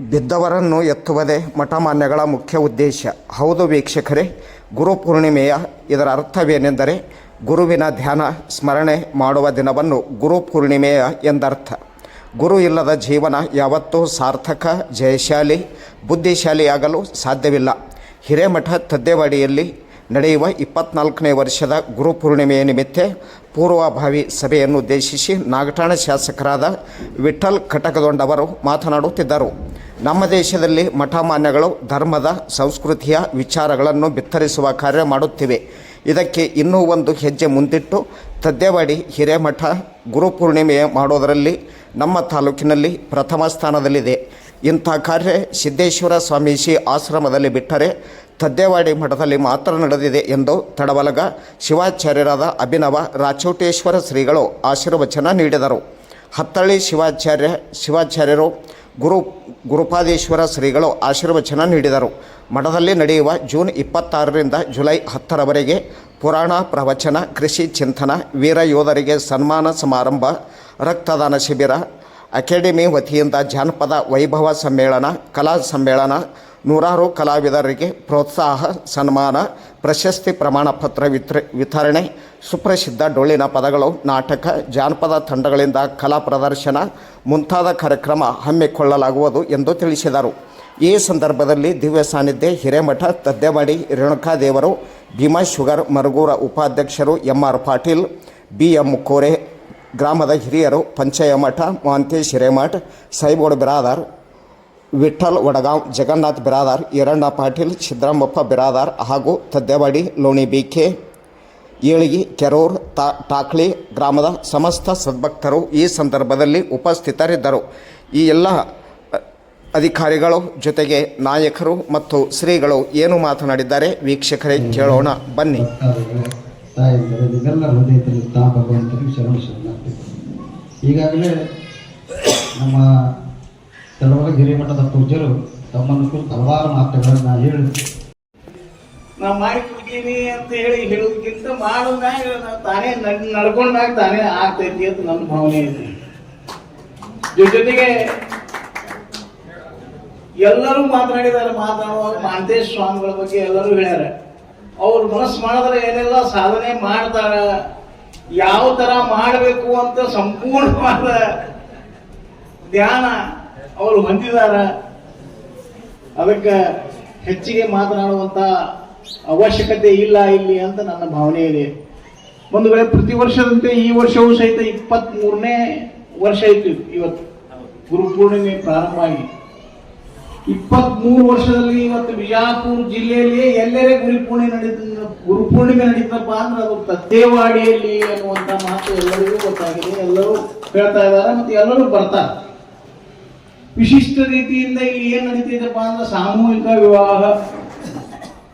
ಬಿದ್ದವರನ್ನು ಎತ್ತುವುದೇ ಮಠಮಾನ್ಯಗಳ ಮುಖ್ಯ ಉದ್ದೇಶ. ಹೌದು ವೀಕ್ಷಕರೇ ಗುರುಪೂರ್ಣಿಮೆಯ ಇದರ ಅರ್ಥವೇನೆಂದರೆ ಗುರುವಿನ ಧ್ಯಾನ, ಸ್ಮರಣೆ ಮಾಡುವ ದಿನವನ್ನು ಗುರುಪೂರ್ಣಿಮೆಯ ಎಂದರ್ಥ. ಗುರು ಇಲ್ಲದ ಜೀವನ ಯಾವತ್ತೂ ಸಾರ್ಥಕ, ಜಯಶಾಲಿ, ಬುದ್ಧಿಶಾಲಿಯಾಗಲು ಸಾಧ್ಯವಿಲ್ಲ. ಹಿರೇಮಠ ತದ್ದೇವಾಡಿಯಲ್ಲಿ ನಡೆಯುವ ಇಪ್ಪತ್ನಾಲ್ಕನೇ ವರ್ಷದ ಗುರುಪೂರ್ಣಿಮೆಯ ನಿಮಿತ್ತ ಪೂರ್ವಭಾವಿ ಸಭೆಯನ್ನು ಉದ್ದೇಶಿಸಿ ನಾಗಠಾಣ ಶಾಸಕರಾದ ವಿಠಲ್ ಕಟಕದೊಂಡವರು ಮಾತನಾಡುತ್ತಿದ್ದರು. ನಮ್ಮ ದೇಶದಲ್ಲಿ ಮಠಮಾನ್ಯಗಳು ಧರ್ಮದ, ಸಂಸ್ಕೃತಿಯ ವಿಚಾರಗಳನ್ನು ಬಿತ್ತರಿಸುವ ಕಾರ್ಯ ಮಾಡುತ್ತಿವೆ. ಇದಕ್ಕೆ ಇನ್ನೂ ಒಂದು ಹೆಜ್ಜೆ ಮುಂದಿಟ್ಟು, ತದ್ದೇವಾಡಿ ಹಿರೇಮಠ ಗುರುಪೂರ್ಣಿಮೆ ಮಾಡೋದರಲ್ಲಿ ನಮ್ಮ ತಾಲೂಕಿನಲ್ಲಿ ಪ್ರಥಮ ಸ್ಥಾನದಲ್ಲಿದೆ. ಇಂಥ ಕಾರ್ಯ ಸಿದ್ದೇಶ್ವರ ಸ್ವಾಮೀಜಿ ಆಶ್ರಮದಲ್ಲಿ ಬಿಟ್ಟರೆ ತದ್ದೇವಾಡಿ ಮಠದಲ್ಲಿ ಮಾತ್ರ ನಡೆದಿದೆ ಎಂದು ತಡವಲಗ ಶಿವಾಚಾರ್ಯರಾದ ಅಭಿನವ ರಾಚೋಟೇಶ್ವರ ಶ್ರೀಗಳು ಆಶೀರ್ವಚನ ನೀಡಿದರು. ಹತ್ತಳ್ಳಿ ಶಿವಾಚಾರ್ಯ, ಶಿವಾಚಾರ್ಯರು ಗುರು, ಗುರುಪಾದೇಶ್ವರ ಶ್ರೀಗಳು ಆಶೀರ್ವಚನ ನೀಡಿದರು. ಮಠದಲ್ಲಿ ನಡೆಯುವ ಜೂನ್ ಇಪ್ಪತ್ತಾರರಿಂದ ಜುಲೈ ಹತ್ತರವರೆಗೆ ಪುರಾಣ, ಪ್ರವಚನ, ಕೃಷಿ ಚಿಂತನ, ವೀರ ಯೋಧರಿಗೆ ಸನ್ಮಾನ ಸಮಾರಂಭ, ರಕ್ತದಾನ ಶಿಬಿರ, ಅಕಾಡೆಮಿ ವತಿಯಿಂದ ಜಾನಪದ ವೈಭವ ಸಮ್ಮೇಳನ, ಕಲಾ ಸಮ್ಮೇಳನ ನೂರಾರು ಕಲಾವಿದರಿಗೆ ಪ್ರೋತ್ಸಾಹ, ಸನ್ಮಾನ, ಪ್ರಶಸ್ತಿ ಪ್ರಮಾಣ ಪತ್ರ ವಿತ್ರ, ವಿತರಣೆ, ಸುಪ್ರಸಿದ್ಧ ಡೊಳ್ಳಿನ ಪದಗಳು, ನಾಟಕ, ಜಾನಪದ ತಂಡಗಳಿಂದ ಕಲಾ ಪ್ರದರ್ಶನ, ಮುಂತಾದ ಕಾರ್ಯಕ್ರಮ ಹಮ್ಮಿಕೊಳ್ಳಲಾಗುವುದು ಎಂದು ತಿಳಿಸಿದರು. ಈ ಸಂದರ್ಭದಲ್ಲಿ ದಿವ್ಯ ಸಾನ್ನಿಧ್ಯ, ಹಿರೇಮಠ, ತದ್ದೆವಾಡಿ, ರೇಣುಕಾದೇವರು, ಭೀಮಾ ಶುಗರ್, ಮರಗೂರ ಉಪಾಧ್ಯಕ್ಷರು M R Patil B M Kore, ಗ್ರಾಮದ ಹಿರಿಯರು, ಪಂಚಾಯಮಠ, ಮಾಂತೇಶ್ ಹಿರೇಮಠ್ ಸೈಬೋಡ್ ಬಿರಾದಾರ್ ವಿಠಲ್ ವಡಗಾಂವ್, ಜಗನ್ನಾಥ್ ಬಿರಾದಾರ್, ಈರಣ್ಣ ಪಾಟೀಲ್ ಸಿದ್ದರಾಮಪ್ಪ ಬಿರಾದಾರ್ ಹಾಗೂ ತದ್ದೇವಾಡಿ, ಲೋಣಿ ಬಿಕೆ ಏಳಿಗಿ, ಕೆರೂರ್, ತಾ ಟಾಕ್ಳಿ ಗ್ರಾಮದ ಸಮಸ್ತ ಸದ್ಭಕ್ತರು ಈ ಸಂದರ್ಭದಲ್ಲಿ ಉಪಸ್ಥಿತರಿದ್ದರು. ಈ ಎಲ್ಲ ಅಧಿಕಾರಿಗಳು ಜೊತೆಗೆ ನಾಯಕರು ಮತ್ತು ಶ್ರೀಗಳು ಏನು ಮಾತನಾಡಿದ್ದಾರೆ ವೀಕ್ಷಕರೇ ಕೇಳೋಣ, ಬನ್ನಿ. ಈಗಾಗಲೇ ನಮ್ಮ ತೆಲವರ ಗಿರಿಮಠದ ಪೂಜ್ಯರು ತಮ್ಮನ್ನು ಕುರಿತು ಹಲವಾರು ಮಾತುಗಳನ್ನು ಹೇಳಿ ನಾ ಮಾಡಿಕೊಡ್ತೀನಿ ಅಂತ ಹೇಳಿ ಹೇಳೋದಕ್ಕಿಂತ ಮಾಡೋದಾಗ ತಾನೇ ನಡ್ ನಡ್ಕೊಂಡಾಗ ತಾನೇ ಆಗ್ತೈತಿ ಅಂತ ನನ್ನ ಭಾವನೆ ಇದೆ. ಜೊತೆಗೆ ಎಲ್ಲರೂ ಮಾತನಾಡಿದ್ದಾರೆ, ಮಾತಾಡುವಾಗ ಮಾಂತೇಶ್ ಸ್ವಾಮಿಗಳ ಬಗ್ಗೆ ಎಲ್ಲರೂ ಹೇಳ್ಯಾರ. ಅವ್ರು ಮನಸ್ಸು ಮಾಡಿದ್ರೆ ಏನೆಲ್ಲ ಸಾಧನೆ ಮಾಡ್ತಾರ, ಯಾವ ತರ ಮಾಡಬೇಕು ಅಂತ ಸಂಪೂರ್ಣವಾದ ಧ್ಯಾನ ಅವರು ಹೊಂದಿದಾರ ಅದಕ್ಕೆ ಹೆಚ್ಚಿಗೆ ಮಾತನಾಡುವಂತ ಅವಶ್ಯಕತೆ ಇಲ್ಲ ಇಲ್ಲಿ ಅಂತ ನನ್ನ ಭಾವನೆ ಇದೆ. ಒಂದು ವೇಳೆ ಪ್ರತಿ ವರ್ಷದಂತೆ ಈ ವರ್ಷವೂ ಸಹಿತ ಇಪ್ಪತ್ತ್ ಮೂರನೇ ವರ್ಷ ಇತ್ತು ಇವತ್ತು ಗುರುಪೂರ್ಣಿಮೆ ಪ್ರಾರಂಭ ಆಗಿ. ಇಪ್ಪತ್ತ್ ಮೂರು ವರ್ಷದಲ್ಲಿ ಇವತ್ತು ಬಿಜಾಪುರ ಜಿಲ್ಲೆಯಲ್ಲಿ ಎಲ್ಲೆಡೆ ಗುರುಪೂರ್ಣಿಮೆ ನಡೀತ ಗುರುಪೂರ್ಣಿಮೆ ನಡೀತಪ್ಪ ಅಂದ್ರೆ ಅದು ತದ್ದೇವಾಡಿಯಲ್ಲಿ ಅನ್ನುವಂತ ಮಾತು ಎಲ್ಲರಿಗೂ ಗೊತ್ತಾಗಿದೆ. ಎಲ್ಲರೂ ಹೇಳ್ತಾ ಇದ್ದಾರೆ ಮತ್ತೆ ಎಲ್ಲರೂ ಬರ್ತಾರೆ. ವಿಶಿಷ್ಟ ರೀತಿಯಿಂದ ಇಲ್ಲಿ ಏನ್ ನಡೀತಿದೆಪ್ಪ ಅಂದ್ರೆ ಸಾಮೂಹಿಕ ವಿವಾಹ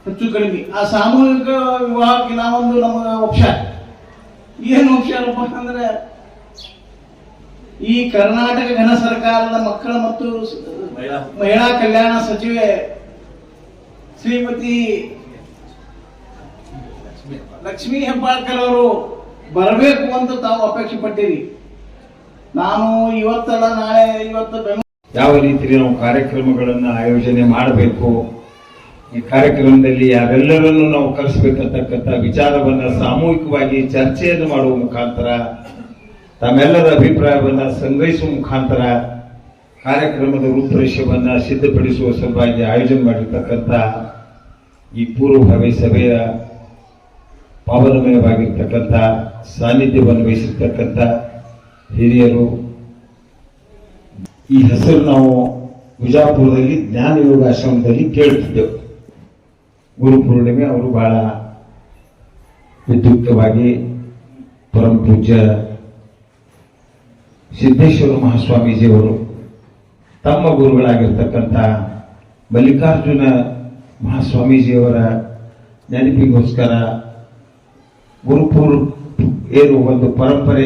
ಹೆಚ್ಚು ಕಡಿಮೆ. ಆ ಸಾಮೂಹಿಕ ವಿವಾಹಕ್ಕೆ ನಾವೊಂದು ನಮಗೆ ಉಪಚಾರ ಏನು ಉಪಚಾರಪ್ಪ ಅಂದ್ರೆ ಈ ಕರ್ನಾಟಕ ಘನ ಸರ್ಕಾರದ ಮಕ್ಕಳ ಮತ್ತು ಮಹಿಳಾ. ಕಲ್ಯಾಣ ಸಚಿವೆ ಶ್ರೀಮತಿ ಲಕ್ಷ್ಮೀ ಹೆಬ್ಬಾಳ್ಕರ್ ಅವರು ಬರಬೇಕು ಅಂತ ತಾವು ಅಪೇಕ್ಷೆ ಪಟ್ಟಿರಿ. ನಾನು ಇವತ್ತಲ್ಲ ನಾಳೆ ಇವತ್ತು ಬೆಂಗಳೂರು ಯಾವ ರೀತಿ ನಾವು ಕಾರ್ಯಕ್ರಮಗಳನ್ನು ಆಯೋಜನೆ ಮಾಡಬೇಕು? ಈ ಕಾರ್ಯಕ್ರಮದಲ್ಲಿ ಯಾರೆಲ್ಲರನ್ನು ನಾವು ಕಲಿಸ್ಬೇಕಂತಕ್ಕಂಥ ವಿಚಾರವನ್ನು ಸಾಮೂಹಿಕವಾಗಿ ಚರ್ಚೆಯನ್ನು ಮಾಡುವ ಮುಖಾಂತರ, ತಮ್ಮೆಲ್ಲರ ಅಭಿಪ್ರಾಯವನ್ನು ಸಂಗ್ರಹಿಸುವ ಮುಖಾಂತರ ಕಾರ್ಯಕ್ರಮದ ರೂಪುರೇಷವನ್ನು ಸಿದ್ಧಪಡಿಸುವ ಸಲುವಾಗಿ ಆಯೋಜನೆ ಮಾಡಿರ್ತಕ್ಕಂಥ ಈ ಪೂರ್ವಭಾವಿ ಸಭೆಯ ಪಾವನಮಯವಾಗಿರ್ತಕ್ಕಂಥ ಸಾನ್ನಿಧ್ಯವನ್ನು ವಹಿಸಿರ್ತಕ್ಕಂಥ ಹಿರಿಯರು ಈ ಹೆಸರು ನಾವು ವಿಜಾಪುರದಲ್ಲಿ ಜ್ಞಾನ ಯೋಗ ಆಶ್ರಮದಲ್ಲಿ ಕೇಳ್ತಿದ್ದೆವು ಗುರು ಪೂರ್ಣಿಮೆ ಅವರು ಬಹಳ ವಿದ್ಯುಕ್ತವಾಗಿ ಪರಮ ಪೂಜ್ಯ ಸಿದ್ದೇಶ್ವರ ಮಹಾಸ್ವಾಮೀಜಿಯವರು ತಮ್ಮ ಗುರುಗಳಾಗಿರ್ತಕ್ಕಂಥ ಮಲ್ಲಿಕಾರ್ಜುನ ಮಹಾಸ್ವಾಮೀಜಿಯವರ ನೆನಪಿಗೋಸ್ಕರ ಗುರುಪೂರ್ ಏನು ಒಂದು ಪರಂಪರೆ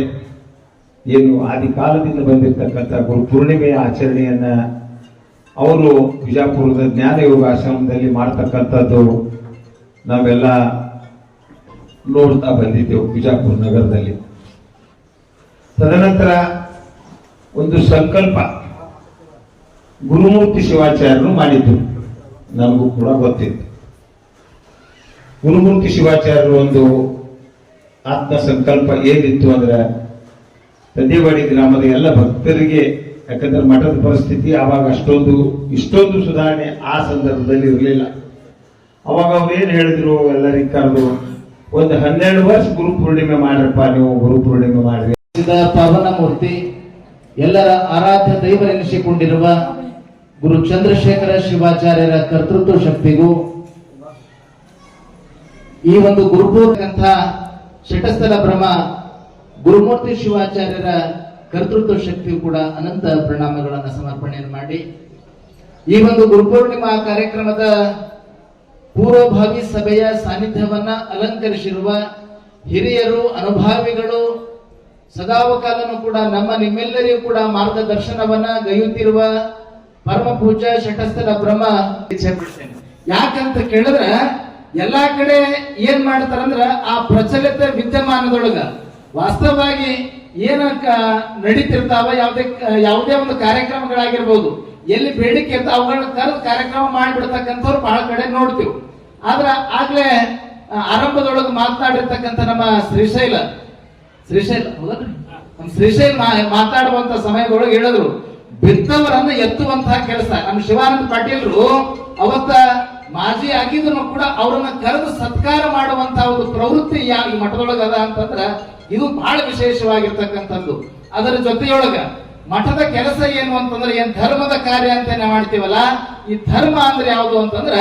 ಏನು ಆದಿ ಕಾಲದಿಂದ ಬಂದಿರತಕ್ಕಂಥ ಗುರು ಪೂರ್ಣಿಮೆಯ ಆಚರಣೆಯನ್ನ ಅವರು ವಿಜಾಪುರದ ಜ್ಞಾನ ಯೋಗ ಆಶ್ರಮದಲ್ಲಿ ಮಾಡ್ತಕ್ಕಂಥದ್ದು ನಾವೆಲ್ಲ ನೋಡ್ತಾ ಬಂದಿದ್ದೆವು ಬಿಜಾಪುರ ನಗರದಲ್ಲಿ. ತದನಂತರ ಒಂದು ಸಂಕಲ್ಪ ಗುರುಮೂರ್ತಿ ಶಿವಾಚಾರ್ಯರು ಮಾಡಿದ್ದು. ನನಗೂ ಕೂಡ ಗೊತ್ತಿತ್ತು. ಗುರುಮೂರ್ತಿ ಶಿವಾಚಾರ್ಯರು ಒಂದು ಆತ್ಮ ಸಂಕಲ್ಪ ಏನಿತ್ತು ಅಂದ್ರೆ ತಂದೆವಾಡಿ ಗ್ರಾಮದ ಎಲ್ಲ ಭಕ್ತರಿಗೆ, ಯಾಕಂದ್ರೆ ಮಠದ ಪರಿಸ್ಥಿತಿ ಆವಾಗ ಅಷ್ಟೊಂದು, ಇಷ್ಟೊಂದು ಸುಧಾರಣೆ ಆ ಸಂದರ್ಭದಲ್ಲಿ ಇರಲಿಲ್ಲ. ಅವಾಗ ಅವ್ರು ಏನ್ ಹೇಳಿದ್ರು ಎಲ್ಲರಿಗೆ ಕರೆದು, ಒಂದು ಹನ್ನೆರಡು ವರ್ಷ ಗುರು ಪೂರ್ಣಿಮೆ ಮಾಡ್ರಪ್ಪ, ನೀವು ಗುರು ಪೂರ್ಣಿಮೆ ಮಾಡ್ರಿ. ಪವನ ಮೂರ್ತಿ ಎಲ್ಲರ ಆರಾಧ್ಯ ದೈವರೆನಿಸಿಕೊಂಡಿರುವ ಗುರು ಚಂದ್ರಶೇಖರ ಶಿವಾಚಾರ್ಯರ ಕರ್ತೃತ್ವ ಶಕ್ತಿಗೂ, ಈ ಒಂದು ಗುರುಪೂರ್ಣಂಥ ಶಟಸ್ಥಲ ಬ್ರಹ್ಮ ಗುರುಮೂರ್ತಿ ಶಿವಾಚಾರ್ಯರ ಕರ್ತೃತ್ವ ಶಕ್ತಿಯು ಕೂಡ ಅನಂತ ಪ್ರಣಾಮಗಳನ್ನು ಸಮರ್ಪಣೆಯನ್ನು ಮಾಡಿ, ಈ ಒಂದು ಗುರುಪೂರ್ಣಿಮಾ ಕಾರ್ಯಕ್ರಮದ ಪೂರ್ವಭಾವಿ ಸಭೆಯ ಸಾನ್ನಿಧ್ಯವನ್ನ ಅಲಂಕರಿಸಿರುವ ಹಿರಿಯರು, ಅನುಭಾವಿಗಳು, ಸದಾವಕಾಲನು ಕೂಡ ನಮ್ಮ ನಿಮ್ಮೆಲ್ಲರಿಗೂ ಕೂಡ ಮಾರ್ಗದರ್ಶನವನ್ನ ಗೈಯುತ್ತಿರುವ ಪರಮ ಪೂಜ್ಯ ಶಟಸ್ಥರ ಬ್ರಹ್ಮ ಯಾಕಂತ ಕೇಳಿದ್ರ, ಎಲ್ಲಾ ಕಡೆ ಏನ್ ಮಾಡ್ತಾರಂದ್ರ, ಆ ಪ್ರಚಲಿತ ವಿದ್ಯಮಾನದೊಳಗ ವಾಸ್ತವವಾಗಿ ಏನ ನಡೀತಿರ್ತಾವ ಯಾವ್ದೇ, ಯಾವುದೇ ಒಂದು ಕಾರ್ಯಕ್ರಮಗಳಾಗಿರ್ಬೋದು, ಎಲ್ಲಿ ಬೇಡಿಕೆ ಅಂತ ಅವುಗಳನ್ನ ಕರೆದು ಕಾರ್ಯಕ್ರಮ ಮಾಡಿಬಿಡ್ತಕ್ಕಂಥವ್ರು ಬಹಳ ಕಡೆ ನೋಡ್ತೀವಿ. ಆದ್ರೆ ಆಗ್ಲೇ ಆರಂಭದೊಳಗೆ ಮಾತನಾಡಿರ್ತಕ್ಕಂಥ ನಮ್ಮ ಶ್ರೀಶೈಲ ಶ್ರೀಶೈಲ ಹೌದಲ್ರಿ ನಮ್ಮ ಶ್ರೀಶೈಲ ಮಾತಾಡುವಂತ ಸಮಯದೊಳಗೆ ಹೇಳಿದ್ರು, ಬಿದ್ದವರನ್ನ ಎತ್ತುವಂತಹ ಕೆಲಸ. ನಮ್ಮ ಶಿವಾನಂದ ಪಾಟೀಲ್ರು ಅವತ್ತ ಮಾಜಿ ಆಗಿದ್ರು ಕೂಡ ಅವ್ರನ್ನ ಕರೆದು ಸತ್ಕಾರ ಮಾಡುವಂತ ಒಂದು ಪ್ರವೃತ್ತಿ ಯಾವ ಈ ಮಠದೊಳಗ ಅದ ಅಂತಂದ್ರ ಇದು ಬಹಳ ವಿಶೇಷವಾಗಿರ್ತಕ್ಕಂಥದ್ದು. ಅದರ ಜೊತೆಯೊಳಗ ಮಠದ ಕೆಲಸ ಏನು ಅಂತಂದ್ರೆ ಏನ್ ಧರ್ಮದ ಕಾರ್ಯ ಅಂತ ನಾವು ಮಾಡ್ತೀವಲ್ಲ, ಈ ಧರ್ಮ ಅಂದ್ರೆ ಯಾವುದು ಅಂತಂದ್ರ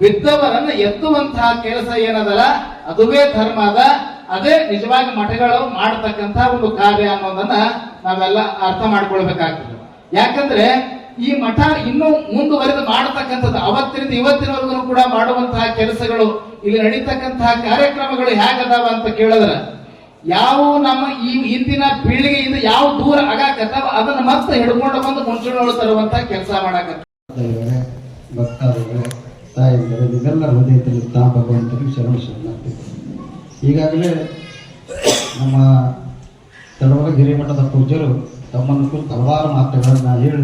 ಬಿದ್ದವರನ್ನ ಎತ್ತುವಂತಹ ಕೆಲಸ ಏನದಲ್ಲ, ಅದುವೇ ಧರ್ಮ ಅದ. ಅದೇ ನಿಜವಾಗಿ ಮಠಗಳು ಮಾಡತಕ್ಕಂತಹ ಒಂದು ಕಾರ್ಯ ಅನ್ನೋದನ್ನ ನಾವೆಲ್ಲ ಅರ್ಥ ಮಾಡ್ಕೊಳ್ಬೇಕಾಗ್ತದೆ. ಯಾಕಂದ್ರೆ ಈ ಮಠ ಇನ್ನೂ ಮುಂದುವರೆದು ಮಾಡತಕ್ಕಂಥದ್ದು, ಅವತ್ತಿನಿಂದ ಇವತ್ತಿನವರೆಗೂ ಕೂಡ ಮಾಡುವಂತಹ ಕೆಲಸಗಳು, ಇಲ್ಲಿ ನಡೀತಕ್ಕಂತಹ ಕಾರ್ಯಕ್ರಮಗಳು ಹೇಗದಾವ ಅಂತ ಕೇಳಿದ್ರೆ ಯಾವ ನಮ್ಮ ಈ ಹಿಂದಿನ ಪೀಳಿಗೆಯಿಂದ ಯಾವ ದೂರ ಆಗಾಕತ್ತಾವ ಅದನ್ನ ಮತ್ತೆ ಹಿಡ್ಕೊಂಡು ಬಂದು ಮುಂಚೂಣಿಗಳು ತರುವಂತ ಕೆಲಸ ಮಾಡಾಕತ್ತ. ಭಕ್ತಾದಿಗಳೇ, ತಾಯಿಗಳೇ ತಾ ಭಗವಂತನಿಗೆ ಶರಣ ಶರಣ ಈಗಾಗಲೇ ನಮ್ಮ ತಡವಲ ಗಿರಿಮಠದ ಪೂಜರು ತಮ್ಮನ್ನು ಕುರಿತು ಹಲವಾರು ಮಾತುಗಳನ್ನು ಹೇಳಿ